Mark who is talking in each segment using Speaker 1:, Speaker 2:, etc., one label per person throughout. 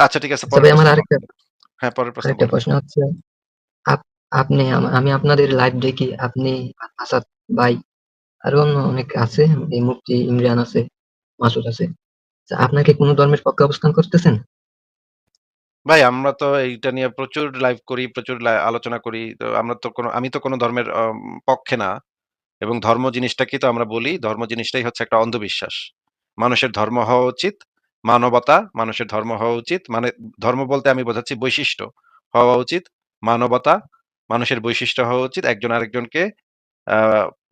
Speaker 1: আচ্ছা ঠিক আছে।
Speaker 2: ভাই আমার আরেকটা
Speaker 1: হ্যাঁ, পরের প্রশ্ন
Speaker 2: আরেকটা প্রশ্ন হচ্ছে আপনি আমি আপনাদের লাইভ দেখি। আপনি, আসাদ ভাই আরও অন্য অনেকে আছে। এই মুফতি ইমরান আছে, মাসুদ আছে। তা আপনার কি কোন ধর্মের পক্ষে অবস্থান করতেছেন?
Speaker 1: ভাই আমরা তো এইটা নিয়ে প্রচুর লাইভ করি, প্রচুর আলোচনা করি। তো আমরা তো কোনো আমি তো কোনো ধর্মের পক্ষে না। এবং ধর্ম জিনিসটাকে তো আমরা বলি, ধর্ম জিনিসটাই হচ্ছে একটা অন্ধবিশ্বাস। মানুষের ধর্ম হওয়া উচিত মানবতা, মানুষের ধর্ম হওয়া উচিত মানে ধর্ম বলতে আমি বোঝাচ্ছি বৈশিষ্ট্য হওয়া উচিত, মানবতা, মানুষের বৈশিষ্ট্য হওয়া উচিত একজন আরেকজনকে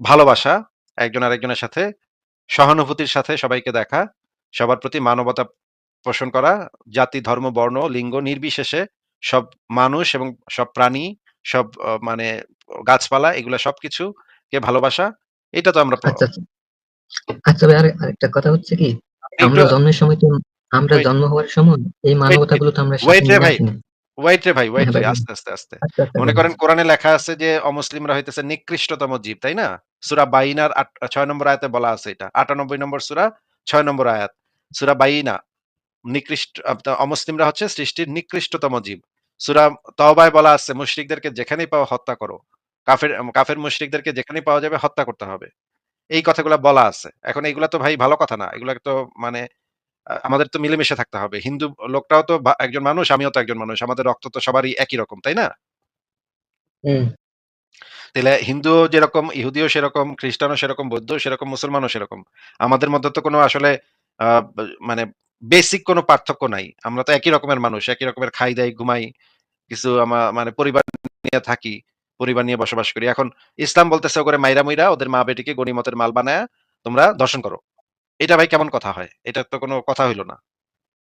Speaker 1: ভালোবাসা, একজন আরেকজনের সাথে সহানুভূতির সাথে সবাইকে দেখা, সবার প্রতি মানবতা পোষণ করা, জাতি, ধর্ম, বর্ণ, লিঙ্গ নির্বিশেষে সব মানুষ এবং সব প্রাণী, সব মানে গাছপালা এগুলা সবকিছুকে ভালোবাসা। এটা তো আমরা
Speaker 2: আচ্ছা, আচ্ছা। আচ্ছা আরেকটা কথা হচ্ছে কি? আমরা জন্মের সময় তো আমরা জন্ম হওয়ার সময় এই মানবতাগুলো তো আমরা
Speaker 1: ওয়েট রে ভাই, ওয়েট রে ভাই, ওয়েট
Speaker 2: হ্যাঁ
Speaker 1: রে আস্তে, আস্তে, আস্তে। মনে করেন কোরআনে লেখা আছে যে অমুসলিমরা হইতেছে নিকৃষ্টতম জীব, তাই না? সূরা বাইনার ৬ নম্বর আয়াতে বলা আছে এটা। ৯৮ নম্বর সূরা ৬ নম্বর আয়াত। সূরা বাইনা নিকৃষ্ট অমুসলিমরা হচ্ছে সৃষ্টির নিকৃষ্টতম জীব। সূরা তওবায় বলা আছে মুশরিকদেরকে যেখানেই পাওয়া হত্যা করো। কাফের কাফের মুশরিকদেরকে যেখানেই পাওয়া যাবে হত্যা করতে হবে। এই কথাগুলা বলা আছে। এখন এইগুলা তো ভাই ভালো কথা না। এগুলা তো মানে আমাদের তো মিলেমিশে থাকতে হবে। হিন্দু লোকটাও তো একজন মানুষ, আমিও তো একজন মানুষ। আমাদের রক্ত তো সবারই একই রকম, তাই না?
Speaker 2: হুম।
Speaker 1: তাইলে হিন্দুও যেরকম, ইহুদিও সেরকম, খ্রিস্টানও সেরকম, বৌদ্ধ সেরকম, মুসলমানও সেরকম। আমাদের মধ্যে তো কোনো আসলে মানে বেসিক কোনো পার্থক্য নাই। আমরা তো একই রকমের মানুষ। একই রকমের খাই, দাই, ঘুমাই। কিছু আমা মানে পরিবার নিয়ে থাকি। পরিবার নিয়ে বসবাস করি। এখন ইসলাম বলতেছে ওগরে মাইরা-মুইরা ওদের মা-বেটিকে গনিমতের মাল বানায়া তোমরা দর্শন করো। এটা ভাই কেমন কথা হয়? এটা তো কোনো কথা হইল না।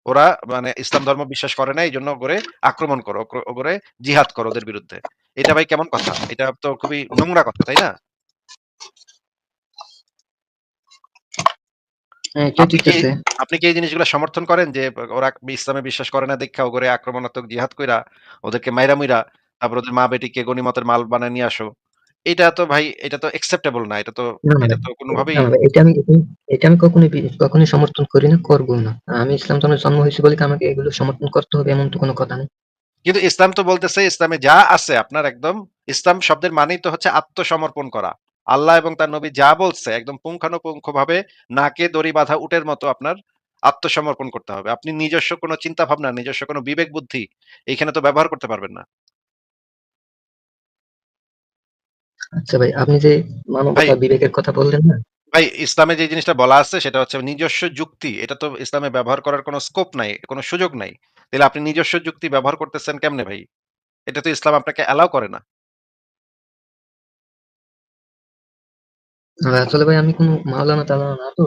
Speaker 1: ওরা মানে ইসলাম ধর্ম বিশ্বাস করে না। এইজন্য ওগরে আক্রমণ করো। ওগরে জিহাদ করো ওদের বিরুদ্ধে। এটা ভাই কেমন কথা? এটা তো খুবই নোংরা কথা, তাই না?
Speaker 2: হ্যাঁ,
Speaker 1: আপনি কি এই জিনিসগুলো সমর্থন করেন যে ওরা ইসলামে বিশ্বাস করে না দেইখা ওগরে আক্রমণাত্মক জিহাদ কইরা ওদেরকে মাইরা-মুইরা তারপর ওদের মা-বেটিকে গনিমতের মাল বানায় নিয়ে আসো। এটা তো ভাই এটা তো অ্যাকসেপ্টেবল না। এটা তো এটা তো কোনভাবেই
Speaker 2: এটা আমি এটা আমি কখনোই কখনোই সমর্থন করি না, করবও না। আমি ইসলাম ধর্মে জন্ম হইছি বলে কি আমাকে এগুলো সমর্থন করতে হবে এমন তো কোনো কথা নেই।
Speaker 1: কিন্তু ইসলাম তো বলতেছে ইসলামে যা আছে আপনার একদম ইসলাম শব্দের মানেই তো হচ্ছে আত্মসমর্পণ করা। আল্লাহ এবং তার নবী যা বলছে একদম পুঙ্খানুপুঙ্খ ভাবে নাকে দড়ি বাঁধা উটের মতো আপনার আত্মসমর্পণ করতে হবে। আপনি নিজস্ব কোনো চিন্তা ভাবনা, নিজস্ব কোনো বিবেক বুদ্ধি এইখানে তো ব্যবহার করতে পারবেন না।
Speaker 2: আচ্ছা ভাই, আপনি যে মানবতা বিবেকের কথা বললেন না?
Speaker 1: ভাই ইসলামে যে জিনিসটা বলা আছে সেটা হচ্ছে নিজস্ব যুক্তি। এটা তো ইসলামে ব্যবহার করার কোনো স্কোপ নাই, কোনো সুযোগ নাই। তাইলে আপনি নিজস্ব যুক্তি ব্যবহার করতেছেন কেমনে ভাই? এটা তো ইসলাম আপনাকে অ্যালাও করে না।
Speaker 2: আসলে ভাই আমি কোন মাওলানা-টাওলানা না তো।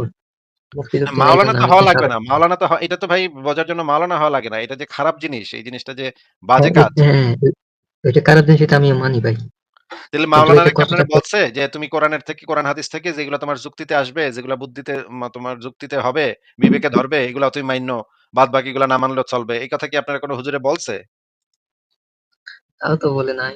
Speaker 1: মাওলানা তো
Speaker 2: আমি
Speaker 1: হওয়া লাগবে না। মাওলানা তো এটা তো ভাই বোঝার জন্য মাওলানা হওয়া লাগে না। এটা যে খারাপ জিনিস, এই জিনিসটা যে বাজে
Speaker 2: হ্যাঁ,
Speaker 1: কাজ।
Speaker 2: হ্যাঁ, খারাপ জিনিস এটা আমিও মানি ভাই। কিন্তু এটা
Speaker 1: কি আপনারে বলছে যে তুমি কোরআনের থেকে কোরআন হাদিস থেকে যেগুলো তোমার যুক্তিতে আসবে, যেগুলা বুদ্ধিতে তোমার যুক্তিতে হবে, বিবেকে ধরবে এগুলা তুমি মাইন্য। বাদ বাকিগুলা না মানলেও চলবে। এই কথা কি আপনারে কোন হুজুরে বলছে?
Speaker 2: তাও তো বলে নাই।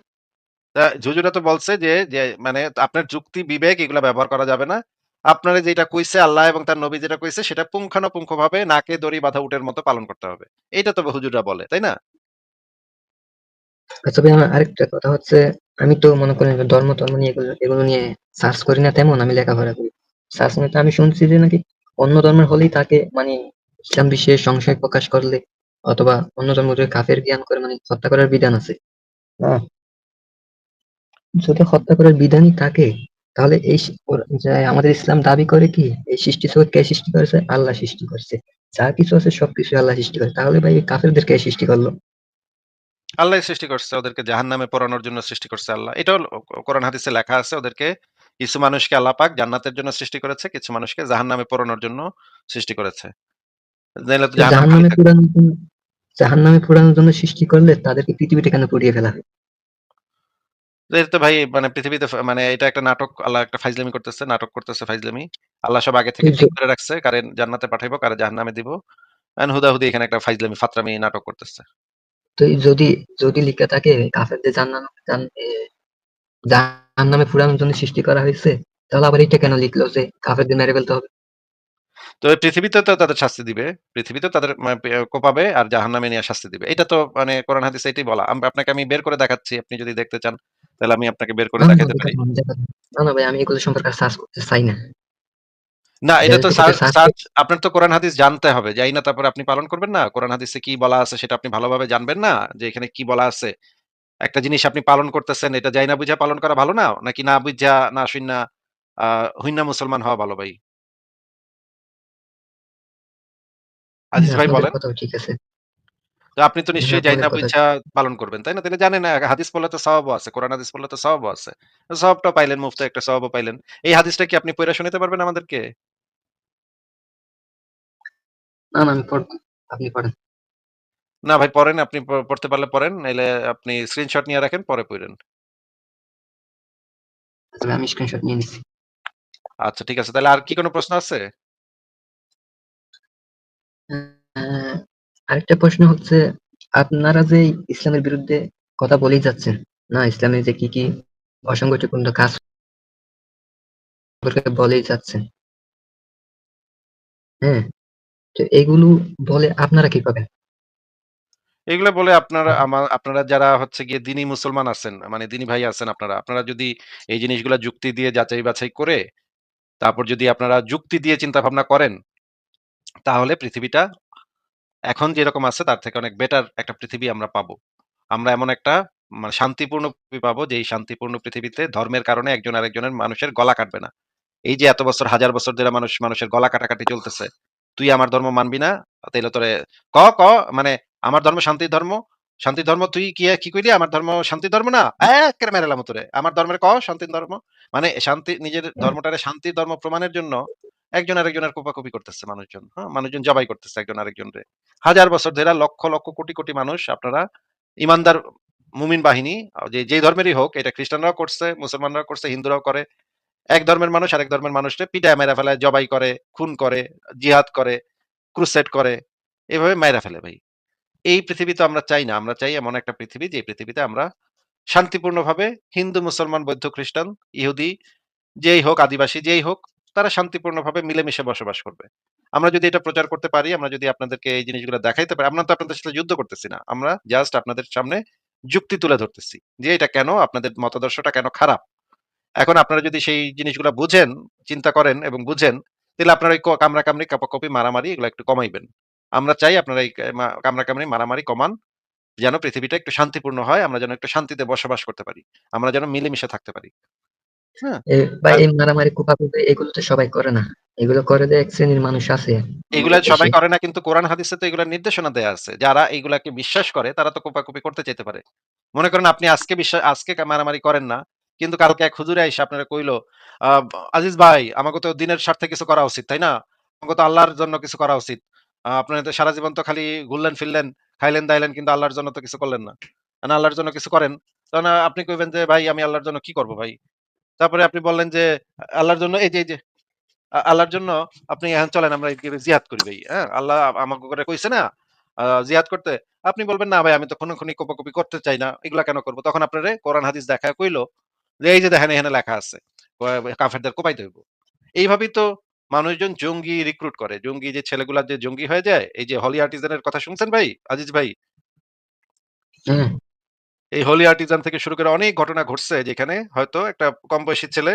Speaker 1: হুজুরে তো বলছে যে, যে মানে আপনার যুক্তি বিবেক এগুলা ব্যবহার করা যাবে না। আপনারে যেটা কইছে আল্লাহ এবং তার নবী যেটা কইছে সেটা পুঙ্খানুপুঙ্খভাবে নাকে দড়ি বাঁধা উটের মতো পালন করতে হবে। এইটা তো হুজুররা বলে, তাই না?
Speaker 2: আচ্ছা ভাই আমার আরেকটা কথা হচ্ছে, আমি তো মনে করি যে ধর্ম-টর্ম নিয়ে এগুলো এগুলো নিয়ে সার্চ করি না তেমন, আমি লেখাপড়া করি। সার্চ নিয়ে তো আমি শুনছি যে নাকি অন্য ধর্মের হলেই তাকে মানে ইসলাম বিষয়ে সংশয় প্রকাশ করলে অথবা অন্য ধর্ম কাফের জ্ঞান করে মানে হত্যা করার বিধান আছে। হ্যাঁ? যদি হত্যা করার বিধানই থাকে, তাহলে এই যে আমাদের ইসলাম দাবি করে কি এই সৃষ্টি জগৎ কে সৃষ্টি করেছে? আল্লাহ সৃষ্টি করছে। যা কিছু আছে সবকিছুই আল্লাহ সৃষ্টি করে। তাহলে ভাই কাফেরদের কে সৃষ্টি করল?
Speaker 1: আল্লাহই সৃষ্টি করছে। ওদেরকে জাহান্নামে পোড়ানোর জন্য সৃষ্টি করছে আল্লাহ। এটাও কোরআন হাদিসে লেখা আছে ওদেরকে কিছু মানুষকে আল্লাহ পাক জান্নাতের জন্য সৃষ্টি করেছে, কিছু মানুষকে জাহান্নামে পোড়ানোর জন্য সৃষ্টি করেছে। জাহান্নামে থাকবে।
Speaker 2: পোড়ানোর জন্য সৃষ্টি করলে তাদেরকে পৃথিবীতে কেন পুড়িয়ে ফেলা হয়?
Speaker 1: তো ভাই মানে পৃথিবীতে মানে এটা একটা নাটক। আল্লাহ একটা ফাইজলামি করতেছে, নাটক করতেছে ফাইজলামি। আল্লাহ সব আগে থেকে ঠিক করে রাখছে কারে জান্নাতে পাঠাইবো, কারে জাহান্নামে দিব। হুদাহুদি এখানে একটা ফাইজলামি, ফাত্রামি নাটক করতেছে।
Speaker 2: তো যদি যদি লিখা থাকে কাফেরদের জান্নাম জান জাহান্নামে পুড়ানোর জন্য সৃষ্টি করা হয়েছে, তাহলে আবার এইটা কেন লিখলো যে কাফেরদের মেরে ফেলতে হবে?
Speaker 1: তো পৃথিবীতে তো তাদের শাস্তি দিবে। পৃথিবীতেও তাদের মা কোপাবে আর জাহান্নামে নিয়ে শাস্তি দিবে। এটা তো মানে কোরআন হাদিসে এটাই বলা। আম আপনাকে আমি বের করে দেখাচ্ছি। আপনি যদি দেখতে চান, তাহলে আমি আপনাকে বের করে
Speaker 2: না
Speaker 1: পারি।
Speaker 2: না, না ভাই আমি এগুলো সম্পর্কে সার্চ করতে চাই না।
Speaker 1: না, এটা তো
Speaker 2: সার্চ
Speaker 1: আপনার তো কোরআন হাদিস জানতে হবে। যাই না তারপরে আপনি পালন করবেন না? কোরআন হাদিসে কি বলা আছে সেটা আপনি ভালোভাবে জানবেন না? যে এখানে কি বলা আছে? একটা জিনিস আপনি পালন করতেছেন, এটা যাই না বুইঝা পালন করা ভালো না? নাকি না বুইঝা, না শুইনা আ হইন্না মুসলমান হওয়া ভালো ভাই? আজিজ
Speaker 2: হ্যাঁ,
Speaker 1: ভাই বলেন।
Speaker 2: ঠিক আছে।
Speaker 1: তো আপনি তো নিশ্চয়ই
Speaker 2: আপনাদের কথা
Speaker 1: বুইঝা পালন করবেন, তাই না? তাইলে জানেন না হাদিস পড়লে তো সওয়াবও আছে। কোরআন হাদিস পড়লে তো সওয়াবও আছে। সওয়াবটাও পাইলেন, মুফতে একটা সওয়াবও পাইলেন। এই হাদিসটা কি আপনি পইড়া শোনাইতে পারবেন আমাদেরকে?
Speaker 2: না, না আমি পড়ব। আপনি পড়েন।
Speaker 1: না ভাই পড়েন, আপনি প পড়তে পারলে পড়েন। নাইলে আপনি স্ক্রিনশট নিয়ে রাখেন, পরে।
Speaker 2: তাহলে আমি স্ক্রিনশট নিয়ে নিচ্ছি।
Speaker 1: আচ্ছা ঠিক আছে। তাহলে আর কি কোন প্রশ্ন আছে?
Speaker 2: আরেকটা প্রশ্ন হচ্ছে, আপনারা যে ইসলামের বিরুদ্ধে কথা বলেই যাচ্ছেন, না ইসলামের যে কি, কি অসংগঠিত কাজ সম্পর্কে বলেই যাচ্ছেন। হ্যাঁ? তো এগুলো বলে আপনারা কি পাবেন?
Speaker 1: এগুলা বলে আপনারা আমা আপনারা যারা হচ্ছে গিয়ে দ্বীনি মুসলমান আছেন, মানে দ্বীনি ভাই আছেন আপনারা। আপনারা যদি এই জিনিসগুলা যুক্তি দিয়ে যাচাই-বাছাই করে, তারপর যদি আপনারা যুক্তি দিয়ে চিন্তা-ভাবনা করেন, তাহলে পৃথিবীটা এখন যেরকম আছে তার থেকে অনেক বেটার একটা পৃথিবী আমরা পাবো। আমরা এমন একটা মানে শান্তিপূর্ণ পৃথিবী পাবো, যেই শান্তিপূর্ণ পৃথিবীতে ধর্মের কারণে একজন আরেকজনের মানুষের গলা কাটবে না। এই যে এত বছর, হাজার বছর ধরে মানুষ মানুষের গলা কাটাকাটি চলতেছে। তুই আমার ধর্ম মানবি না? তাইলে তোরে ক, ক মানে আমার ধর্ম শান্তির ধর্ম। শান্তি ধর্ম তুই কি কি কইলি? আমার ধর্ম শান্তির ধর্ম না? এক্কেরে মেরে এলামু তোরে। আমার ধর্মের ক শান্তির ধর্ম। মানে শান্তি নিজের ধর্মটারে শান্তির ধর্ম প্রমাণের জন্য একজন আরেকজনের কোপাকুপি করতেছে মানুষজন। হ্যাঁ? মানুষজন জবাই করতেছে একজন আরেকজনরে। হাজার বছর ধরে লক্ষ, লক্ষ কোটি, কোটি মানুষ আপনারা ইমানদার মুমিন বাহিনী যে যেই ধর্মেরই হোক, এটা খ্রিস্টানরাও করছে, মুসলমানরাও করছে, হিন্দুরাও করে। এক ধর্মের মানুষ আরেক ধর্মের মানুষরে পিটায় মাইরা ফেলায়, জবাই করে, খুন করে, জিহাদ করে, ক্রুসেড করে। এভাবে মাইরা ফেলে ভাই। এই পৃথিবী তো আমরা চাই না। আমরা চাই এমন একটা পৃথিবী যে পৃথিবীতে আমরা শান্তিপূর্ণভাবে হিন্দু, মুসলমান, বৌদ্ধ, খ্রিস্টান, ইহুদি যেই হোক, আদিবাসী যেই হোক, তারা শান্তিপূর্ণভাবে মিলেমিশে বসবাস করবে। আমরা যদি এটা প্রচার করতে পারি, আমরা যদি আপনাদেরকে এই জিনিসগুলো দেখাইতে পারি, আমরা তো আপনাদের সাথে যুদ্ধ করতেছি না। আমরা জাস্ট আপনাদের সামনে যুক্তি তুলে ধরতেছি। যে এটা কেন? আপনাদের মতাদর্শটা কেন খারাপ? এখন আপনারা যদি সেই জিনিসগুলা বুঝেন, চিন্তা করেন এবং বুঝেন, তাইলে আপনারা এই ক কামড়াকামড়ি, কাপাকাপি, মারামারি এগুলা একটু কমাইবেন। আমরা চাই আপনারা এই মা কামড়াকামড়ি, মারামারি কমান। যেন পৃথিবীটা একটু শান্তিপূর্ণ হয়। আমরা যেন একটু শান্তিতে বসবাস করতে পারি। আমরা যেন মিলেমিশে থাকতে পারি। হ্যাঁ?
Speaker 2: এ ভাই
Speaker 1: আর
Speaker 2: এই মারামারি, এগুলো তো সবাই করে না। এগুলো করে এক শ্রেণির মানুষ আছে
Speaker 1: এগুলা সবাই করে না কিন্তু কোরআন হাদিসে তো এগুলার নির্দেশনা দেয়া আছে। যারা এগুলাকে বিশ্বাস করে তারা তো কোপাকুপি করতে চাইতে পারে। মনে করেন আপনি আজকে আজকে মারামারি করেন না। কিন্তু কালকে এক হুজুরে আইসা আপনারে কইলো, "আজিজ ভাই আমাকে তো দিনের স্বার্থে কিছু করা উচিত, তাই না? আমাকে তো আল্লাহর জন্য কিছু করা উচিত। আপনারা তো সারা জীবন তো খালি ঘুরলেন ফিরলেন, খাইলেন দাইলেন কিন্তু আল্লাহর জন্য তো কিছু করলেন না। না আল্লাহর জন্য কিছু করেন। তখন আপনি কইবেন যে, "ভাই আমি আল্লাহর জন্য কি করব ভাই?" তারপরে আপনি বললেন যে, "আল্লাহর জন্য এই যে, এই যে আল্লাহর জন্য আপনি এখন চলেন আমরা জিহাদ করি ভাই। হ্যাঁ? আল্লাহ আমাকে করে কইছে না জিহাদ করতে। আপনি বলবেন, "না ভাই আমি তো খুনোখুনি কোপাকুপি করতে চাই না। এগুলা কেন করব?" তখন আপনারে কোরআন হাদিস দেখা কইলো যে, "এই যে দেখেন এখানে লেখা আছে। কাফেরদের কোপাইতে হইব।" এইভাবেই তো মানুষজন জঙ্গি রিক্রুট করে। জঙ্গি যে ছেলেগুলা যে জঙ্গি হয়ে যায়, এই যে হলি আর্টিজানের কথা শুনছেন ভাই? আজিজ ভাই? এই হলি আর্টিজান থেকে শুরু করে অনেক ঘটনা ঘটছে যেখানে হয়তো একটা কম বয়সী ছেলে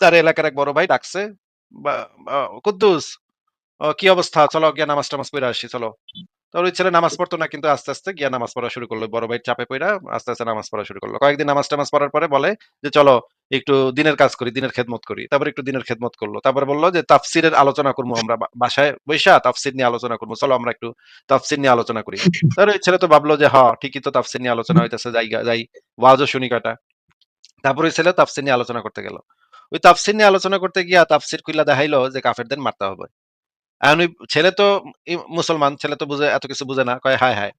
Speaker 1: তার এলাকার এক বড় ভাই ডাকছে বা "কুদ্দুস কি অবস্থা? চলো গিয়া নামাজ-টামাজ পইড়া আসি চলো।" তো ওই ছেলে নামাজ পড়তো না কিন্তু আস্তে, আস্তে গিয়া নামাজ পড়া শুরু করল। বড় ভাইয়ের চাপে পইড়া আস্তে, আস্তে নামাজ পড়া শুরু করল। কয়েকদিন নামাজ-টামাজ পড়ার পরে বলে যে, "চলো একটু দিনের কাজ করি, দিনের খেদমত করি।" তারপরে একটু দিনের খেদমত করল। তারপরে বলল যে, "তাফসীরের আলোচনা করব আমরা বাসায় বইসা তাফসীর নিয়ে আলোচনা করব। চলো আমরা একটু তাফসীর নিয়ে আলোচনা করি।" তাহলে ওই ছেলে তো ভাবলো যে, "হ ঠিকই তো তাফসীর নিয়ে আলোচনা হইতেছে যাই যাই। ওয়াজও শুনি কয়টা।" তারপরে ওই ছেলে তাফসীর নিয়ে আলোচনা করতে গেল। ওই তাফসীর নিয়ে আলোচনা করতে গিয়া তাফসীর খুইলা দেখাইলো যে কাফেরদের মারতে হবে। এখন ওই ছেলে তো মুসলমান, ছেলে তো বুঝে এত কিছু বুঝে না। কয়, "হায়, হায়!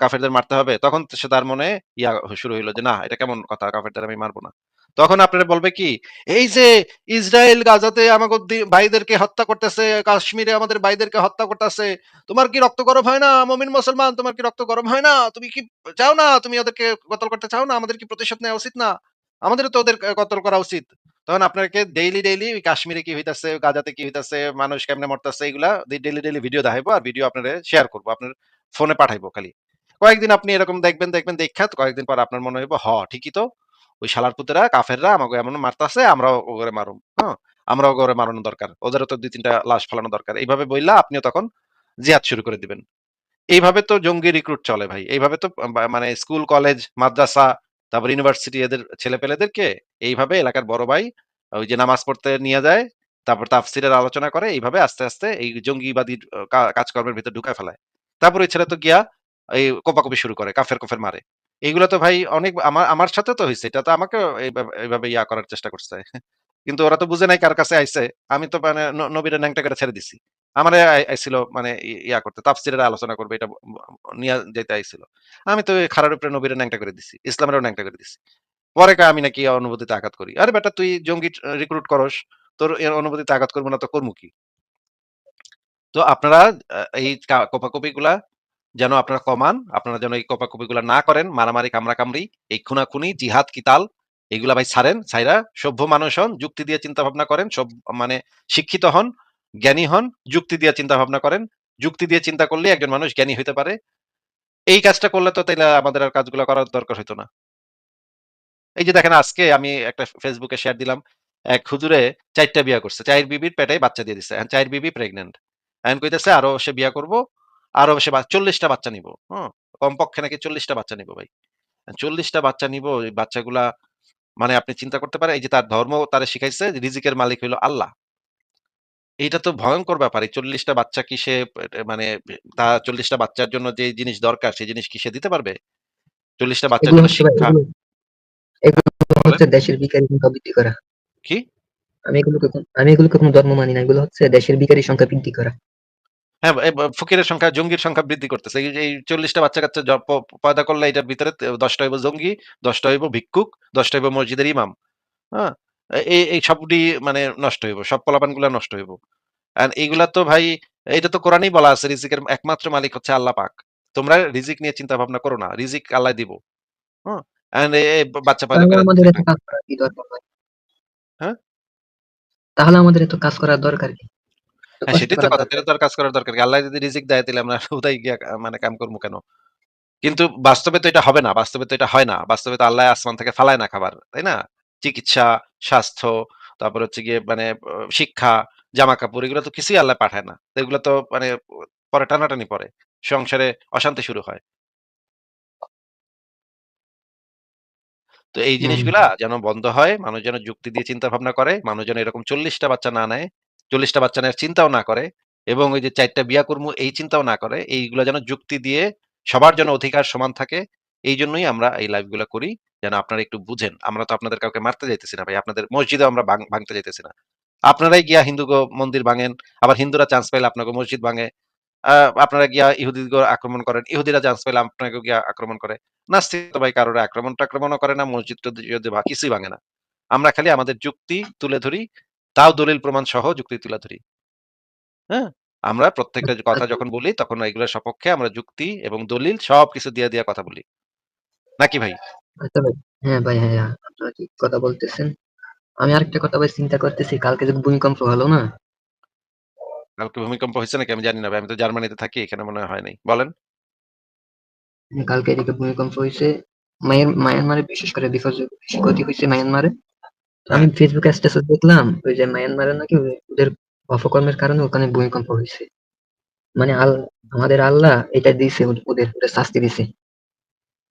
Speaker 1: কাফেরদের মারতে হবে?" তখন সে তার মনে ইয়া শুরু হইল যে, "না, এটা কেমন কথা? কাফেরদের আমি মারব না।" তখন আপনারে বলবে কি, "এই যে ইসরায়েল গাজাতে আমাগো দি ভাইদেরকে হত্যা করতেছে, কাশ্মীরে আমাদের ভাইদেরকে হত্যা করতেছে। তোমার কি রক্ত গরম হয় না? মমিন মুসলমান তোমার কি রক্ত গরম হয় না? তুমি কি চাও না? তুমি ওদেরকে কতল করতে চাও না? আমাদের কি প্রতিশোধ নেওয়া উচিত না? আমাদের তো ওদের কতল করা উচিত। তখন আপনাকে ডেইলি, ডেইলি কাশ্মীরে কি হইতাছে, গাজাতে কি হইতাছে, মানুষ কেমনে মরতাছে এগুলা ডেইলি, ডেইলি ভিডিও দেখাইবো আর ভিডিও আপনারে শেয়ার করব। আপনার ফোনে পাঠাইবো খালি। কয়েকদিন আপনি এরকম দেখবেন, দেখবেন দেইখ্যা কয়েকদিন পর আপনার মনে হইব, হ ঠিকই তো। ওই শালার পুতেরা কাফেররা আমাকে এমন মারতাছে আমরাও ওগরে মারুম। হ্যাঁ? আমরাও ওগরে মারানো দরকার। ওদেরও তো দুই তিনটা লাশ ফালানো দরকার। এইভাবে বইলা আপনিও তখন জিহাদ শুরু করে দিবেন। এইভাবে তো জঙ্গি রিক্রুট চলে ভাই। এইভাবে তো মানে স্কুল, কলেজ, মাদ্রাসা, তারপর ইউনিভার্সিটি এদের ছেলেপেলেদেরকে এইভাবে এলাকার বড় ভাই ওই যে নামাজ পড়তে নিয়ে যায়, তারপর তাফসীরের আলোচনা করে এইভাবে আস্তে, আস্তে এই জঙ্গিবাদী কাজকর্মের ভিতর ঢুকায় ফেলায়। তারপর ওই ছেলে তো গিয়া এই কোপাকপি শুরু করে, কাফের-কুফের মারে। এইগুলা তো ভাই অনেক আমার আমার সাথে তো হয়েছে এটা তো আমাকে এইভাবে ইয়া করার চেষ্টা করছে। কিন্তু ওরা তো বুঝে নাই কার কাছে আইছে। আমি তো মানে নবীরা ন্যাংটা করে ছেড়ে দিছি। আমারে আই আইছিল মানে ইয়া করতে তাফসীরের আলোচনা করবে এটা নিয়া যাইতে আইছিল। আমি তো খাড়ার উপরে নবীরে ন্যাংটা করে দিছি। ইসলামেরও ন্যাংটা করে দিছি। পরে আমি নাকি অনুভূতিতে আঘাত করি। আরে বেটা তুই জঙ্গি রিক্রুট করস। তোর এ অনুভূতিতে আঘাত করব না তো করমু কি? তো আপনারা এই কা কোপাকুপিগুলা যেন আপনারা কমান। আপনারা যেন এই কপাকপি গুলা না করেন। মারামারি, কামড়াকামড়ি, এই খুনাখুনি, জিহাদ, কিতাল এগুলা ভাই ছাড়েন। ছাইড়া সভ্য মানুষ হন, যুক্তি দিয়ে চিন্তা ভাবনা করেন। সব মানে শিক্ষিত হন, জ্ঞানী হন, যুক্তি দিয়ে চিন্তা ভাবনা করেন। যুক্তি দিয়ে চিন্তা করলে একজন মানুষ জ্ঞানী হইতে পারে। এই কাজটা করলে তো তাইলে আমাদের আর কাজগুলা করার দরকার হইতো না। এই যে দেখেন আজকে আমি একটা এ শেয়ার দিলাম। এক হুজুরে ৪ টা বিয়া করছে। ৪ বিবির পেটে বাচ্চা দিয়ে। এখন ৪ বিবি প্রেগন্যান্ট। এখন কইতেছে আরও সে বিয়া করব। আরও সে ৪০ বাচ্চা নিবো। হুম? কমপক্ষে নাকি চল্লিশটা বাচ্চা নিবো ভাই। ৪০ টা বাচ্চা নিবো, এই বাচ্চাগুলা মানে আপনি চিন্তা করতে পারেন এই যে তার ধর্ম তারা শিখাইছে রিজিকের মালিক হইল আল্লাহ। এইটা তো ভয়ঙ্কর ব্যাপার। এই ৪০ টা বাচ্চা কি সে মানে তা চল্লিশটা বাচ্চার জন্য যে জিনিস দরকার সেই জিনিস কি সে দিতে পারবে? ৪০ টা বাচ্চার জন্য শিক্ষা
Speaker 2: হচ্ছে দেশের ভিখারির সংখ্যা বৃদ্ধি করা।
Speaker 1: কি?
Speaker 2: আমি এগুলোকে আমি এগুলোকে কোন ধর্ম মানি না। এগুলো হচ্ছে দেশের ভিখারির সংখ্যা বৃদ্ধি করা।
Speaker 1: হ্যাঁ, ফকিরের সংখ্যা, জঙ্গির সংখ্যা বৃদ্ধি করতেছে। এই যে এই ৪০ টা বাচ্চা-কাচ্চা পয়দা করলে এটার ভিতরে তে ১০ টা হইব জঙ্গি, দশটা হইব ভিক্ষুক, দশটা হইব মসজিদের ইমাম। হ্যাঁ? এই এই সবগুলি মানে নষ্ট হইব। সব পোলাপানগুলা নষ্ট হইব। আর এইগুলা তো ভাই এটা তো কোরআনেই বলা আছে রিজিকের একমাত্র মালিক হচ্ছে আল্লাহ পাক। তোমরা রিজিক নিয়ে চিন্তা ভাবনা করো না। রিজিক আল্লাহ দিব। এ বাচ্চা পয়দা
Speaker 2: তাহলে আমাদের এত কাজ করার কি দরকার
Speaker 1: হ্যাঁ?
Speaker 2: তাহলে আমাদের এত কাজ করার দরকার কি?
Speaker 1: হ্যাঁ, সেটাই তো কথা। তাইলে তো আর কাজ করার দরকার কি? আল্লাহ যদি রিজিক দেয় তাইলে আমরা হুদাই গিয়া মানে কাম করব কেন? কিন্তু বাস্তবে তো এটা হবে না। বাস্তবে তো এটা হয় না। বাস্তবে তো আল্লাহ আসমান থেকে ফালায় না খাবার। তাই না? চিকিৎসা, স্বাস্থ্য, তারপর হচ্ছে গিয়ে মানে শিক্ষা, জামা-কাপড় এগুলো তো কিছুই আল্লাহ পাঠায় না। এগুলো তো মানে পরে টানাটানি পড়ে। সংসারে অশান্তি শুরু হয়। তো এই। জিনিসগুলা যেন বন্ধ হয়। মানুষ যেন যুক্তি দিয়ে চিন্তা ভাবনা করে। মানুষ যেন এরকম চল্লিশটা বাচ্চা না নেয়। চল্লিশটা বাচ্চা নেওয়ার চিন্তাও না করে। এবং ওই যে চারটা বিয়া করমু এই চিন্তাও না করে। এইগুলা যেন যুক্তি দিয়ে সবার জন্য অধিকার সমান থাকে। এই জন্যই আমরা এই লাইভগুলা করি। যেন আপনারা একটু বুঝেন। আমরা তো আপনাদের কাউকে মারতে যাইতেছি না ভাই। আপনাদের মসজিদেও আমরা ভাঙতে যাইতেছি না। আপনারাই গিয়া হিন্দু মন্দির ভাঙেন। আবার হিন্দুরা চান্স পাইলে আপনাকে মসজিদ ভাঙে। আপনারা গিয়া ইহুদিকে আক্রমণ করেন। ইহুদিরা চান্স পাইলে আপনাকেও গিয়া আক্রমণ করে। নাস্তিক ভাই কারোর আক্রমণ-টাক্রমণও করে না। মসজিদ-টসজিদ যদি কিছুই ভাঙে না। আমরা খালি আমাদের যুক্তি তুলে ধরি। তাও দলিল প্রমাণ সহ যুক্তি তুলে ধরি। হ্যাঁ? আমরা প্রত্যেকটা কথা যখন বলি, তখন এগুলোর সপক্ষে আমরা যুক্তি এবং দলিল সবকিছু দিয়ে, দিয়া কথা বলি। নাকি ভাই?
Speaker 2: আচ্ছা ভাই। হ্যাঁ ভাই, হ্যাঁ, হ্যাঁ। আপনারা ঠিক কথা বলতেছেন। আমি আরেকটা কথা ভাই চিন্তা করতেছি কালকে যে ভূমিকম্প হলো না?
Speaker 1: কালকে ভূমিকম্প হইছে নাকি? আমি জানি না ভাই। আমি তো জার্মানিতে থাকি। এখানে মনে হয় হয় নাই। বলেন।
Speaker 2: কালকে এদিকে ভূমিকম্প হইছে। মায়ান মায়ানমারে বিশেষ করে বিপর্যয় বেশি ক্ষতি হইছে মায়ানমারে। আমি
Speaker 1: হ্যাঁ।
Speaker 2: ফেসবুকে স্ট্যাটাস দেখলাম ওই যে মায়ানমারে নাকি ওই ওদের অপকর্মের কারণে ওখানে ভূমিকম্প হইছে। মানে আল আমাদের আল্লাহ এটা দিছে ওদ ওদের ওদের শাস্তি দিছে।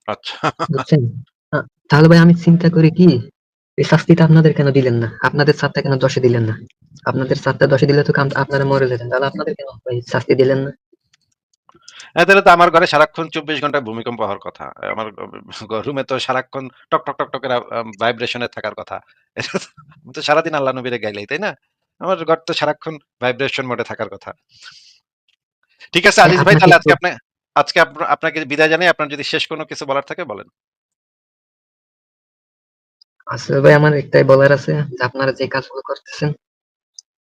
Speaker 1: আচ্ছা।
Speaker 2: বুঝছেন? তাহলে ভাই আমি চিন্তা করি কি এই শাস্তিটা আপনাদের কেন দিলেন না? আপনাদের ছাদটা কেন ১০ এ দিলেন না? আপনাদের ১০ এ দিলে তো আপনারা মরে যেতেন। তাহলে আপনাদের কেন ভাই শাস্তি দিলেন না?
Speaker 1: তাহলে তো আমার ঘরে সারাক্ষণ ২৪ ঘন্টায় ভূমিকম্প হওয়ার কথা। আমার রুমে তো সারাক্ষণ টক, টক, টক, টক করে আ ভাইব্রেশন থাকার কথা। তো সারাদিন আল্লাহ নবীরে গাইলাই, তাই না? আমার ঘর তো সারাক্ষণ ভাইব্রেশন মোড থাকার কথা। ঠিক আছে আজিজ ভাই তাহলে আজকে আপনি আজকে আপনাকে বিদায় জানাই। আপনার যদি শেষ কোনো কিছু বলার থাকে বলেন।
Speaker 2: আসলে ভাই আমার একটাই বলার আছে যে আপনারা যে কাজগুলো করতেছেন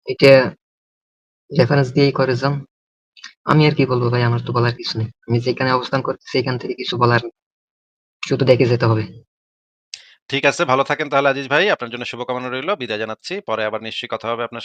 Speaker 2: এটা রেফারেন্স দিয়েই করে যান। আমি আর কি বলব ভাই আমার তো বলার কিছু নেই। আমি যেখানে অবস্থান করতেছি এখান থেকে কিছু বলার। শুধু দেখে যেতে হবে।
Speaker 1: ঠিক আছে, ভালো থাকেন তাহলে আজিজ ভাই। আপনার জন্য শুভকামনা রইল বিদায় জানাচ্ছি। পরে আবার নিশ্চয়ই কথা হবে আপনার